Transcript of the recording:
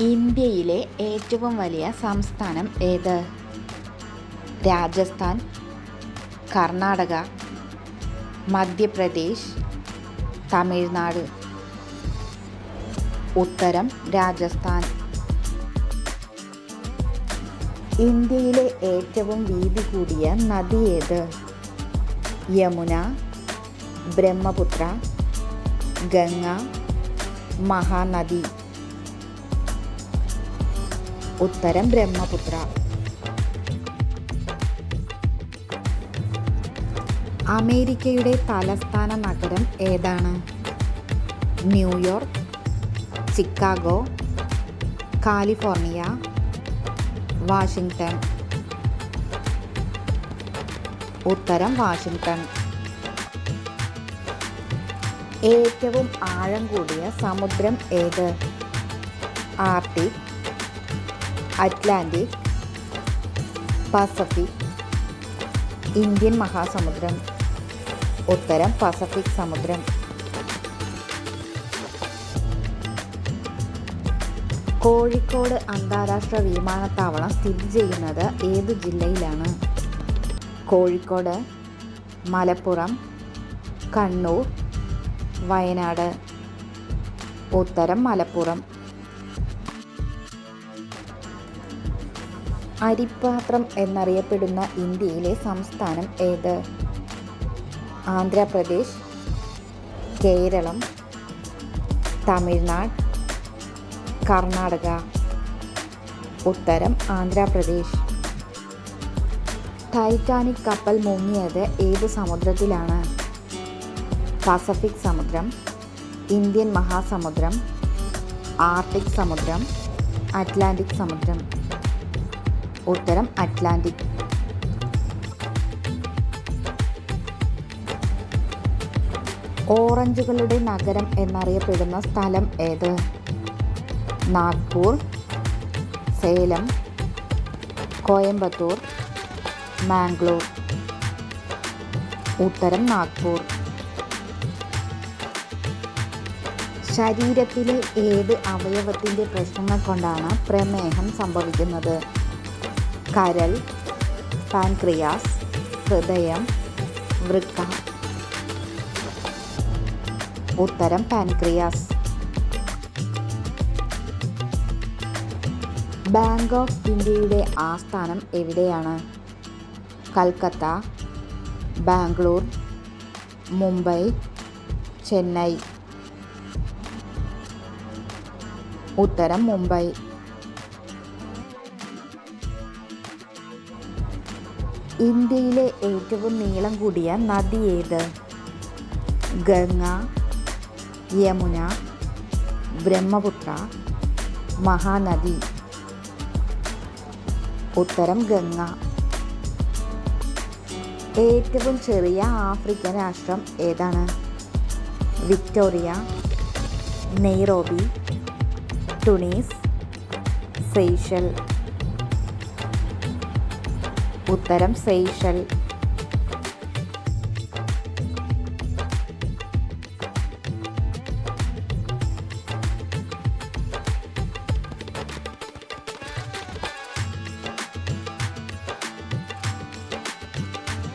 ഇന്ത്യയിലെ ഏറ്റവും വലിയ സംസ്ഥാനം ഏത്? രാജസ്ഥാൻ കർണാടക മധ്യപ്രദേശ് തമിഴ്നാട്. ഉത്തരം രാജസ്ഥാൻ. ഇന്ത്യയിലെ ഏറ്റവും വീതി കൂടിയ നദി ഏത്? യമുന ബ്രഹ്മപുത്ര ഗംഗ മഹാനദി. ഉത്തരം ബ്രഹ്മപുത്ര. അമേരിക്കയുടെ തലസ്ഥാന നഗരം ഏതാണ്? New York Chicago California Washington. ഉത്തരം വാഷിങ്ടൺ. ഏറ്റവും ആഴം കൂടിയ സമുദ്രം ഏത്? ആർട്ടിക് അറ്റ്ലാന്റിക് പസഫിക് ഇന്ത്യൻ മഹാസമുദ്രം ഉത്തരം പസഫിക് സമുദ്രം. കോഴിക്കോട് അന്താരാഷ്ട്ര വിമാനത്താവളം സ്ഥിതി ചെയ്യുന്നത് ഏത് ജില്ലയിലാണ്? കോഴിക്കോട് മലപ്പുറം കണ്ണൂർ വയനാട്. ഉത്തരം മലപ്പുറം. അരിപ്പാത്രം എന്നറിയപ്പെടുന്ന ഇന്ത്യയിലെ സംസ്ഥാനം ഏത്? ആന്ധ്രാപ്രദേശ് കേരളം തമിഴ്നാട് കർണാടക. ഉത്തരം ആന്ധ്രാപ്രദേശ്. ടൈറ്റാനിക് കപ്പൽ മുങ്ങിയത് ഏത് സമുദ്രത്തിലാണ്? പസഫിക് സമുദ്രം ഇന്ത്യൻ മഹാസമുദ്രം ആർട്ടിക് സമുദ്രം അറ്റ്ലാന്റിക് സമുദ്രം. ഉത്തരം അറ്റ്ലാന്റിക്. ഓറഞ്ചുകളുടെ നഗരം എന്നറിയപ്പെടുന്ന സ്ഥലം ഏത്? നാഗ്പൂർ സേലം കോയമ്പത്തൂർ മാംഗ്ലൂർ. ഉത്തരം നാഗ്പൂർ. ശരീരത്തിലെ ഏത് അവയവത്തിന്റെ പ്രശ്നങ്ങൾ കൊണ്ടാണ് പ്രമേഹം സംഭവിക്കുന്നത്? കരൾ പാൻക്രിയാസ് ഹൃദയം വൃക്ക. ഉത്തരം പാൻക്രിയാസ്. ബാങ്ക് ഓഫ് ഇന്ത്യയുടെ ആസ്ഥാനം എവിടെയാണ്? കൽക്കത്ത ബാംഗ്ലൂർ മുംബൈ ചെന്നൈ. ഉത്തരം മുംബൈ. ഇന്ത്യയിലെ ഏറ്റവും നീളം കൂടിയ നദി ഏത്? ഗംഗ യമുന ബ്രഹ്മപുത്ര മഹാനദി. ഉത്തരം ഗംഗ. ഏറ്റവും ചെറിയ ആഫ്രിക്കൻ രാഷ്ട്രം ഏതാണ്? Victoria Nairobi Tunis Seychelles. ഉത്തരം സെയ്ഷൽ